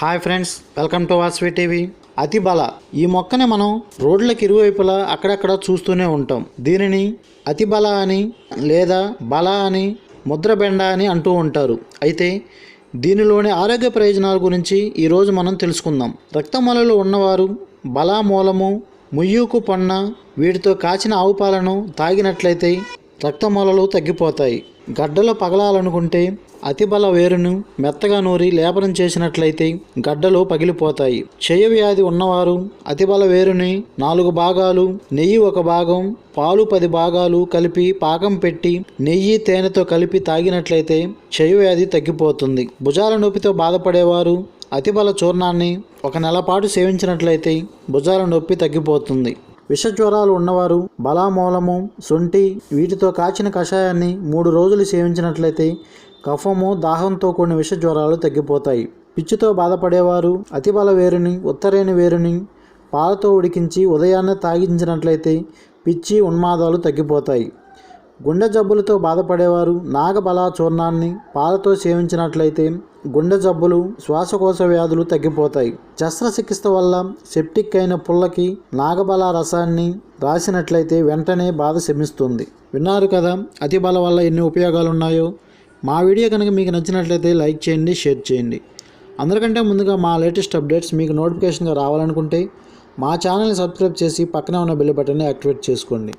Hi friends welcome to Vasvi TV. అతి బల. ఈ మొక్కని మనం రోడ్లకు ఇరువైపులా అక్కడక్కడ చూస్తూనే ఉంటాం. దీనిని అతి బల అని లేదా బల అని ముద్రబెండ అని అంటూ ఉంటారు. అయితే దీనిలోని ఆరోగ్య ప్రయోజనాల గురించి ఈరోజు మనం తెలుసుకుందాం. రక్తమలలు ఉన్నవారు బలామూలము ముయ్యూకు పన్న వీటితో కాచిన ఆవు పాలను తాగినట్లయితే రక్తమూలలు తగ్గిపోతాయి. గడ్డలు పగలాలనుకుంటే అతిబల వేరును మెత్తగా నూరి లేపనం చేసినట్లయితే గడ్డలు పగిలిపోతాయి. క్షయ వ్యాధి ఉన్నవారు అతిబల వేరుని నాలుగు భాగాలు నెయ్యి ఒక భాగం పాలు పది భాగాలు కలిపి పాకం పెట్టి నెయ్యి తేనెతో కలిపి తాగినట్లయితే క్షయ వ్యాధి తగ్గిపోతుంది. భుజాల నొప్పితో బాధపడేవారు అతిబల చూర్ణాన్ని ఒక నెల పాటు సేవించినట్లయితే భుజాల నొప్పి తగ్గిపోతుంది. విష జ్వరాలు ఉన్నవారు బలామూలము సొంటి వీటితో కాచిన కషాయాన్ని మూడు రోజులు సేవించినట్లయితే కఫము దాహంతో కూడిన విష జ్వరాలు తగ్గిపోతాయి. పిచ్చితో బాధపడేవారు అతిబల వేరుని ఉత్తరేణి వేరుని పాలతో ఉడికించి ఉదయాన్నే తాగించినట్లయితే పిచ్చి ఉన్మాదాలు తగ్గిపోతాయి. గుండె జబ్బులతో బాధపడేవారు నాగబలాచూర్ణాన్ని పాలతో సేవించినట్లయితే గుండె జబ్బులు శ్వాసకోశ వ్యాధులు తగ్గిపోతాయి. శస్త్రచికిత్స వల్ల సెప్టిక్ అయిన పుల్లకి నాగబల రసాన్ని రాసినట్లయితే వెంటనే బాధ శమిస్తుంది. విన్నారు కదా అతి బల వల్ల ఎన్ని ఉపయోగాలు ఉన్నాయో మా వీడియో కనుక మీకు నచ్చినట్లయితే లైక్ చేయండి షేర్ చేయండి. అందరికంటే ముందుగా మా లేటెస్ట్ అప్డేట్స్ మీకు నోటిఫికేషన్గా రావాలనుకుంటే మా ఛానల్ని సబ్స్క్రైబ్ చేసి పక్కనే ఉన్న బెల్ బటన్ని యాక్టివేట్ చేసుకోండి.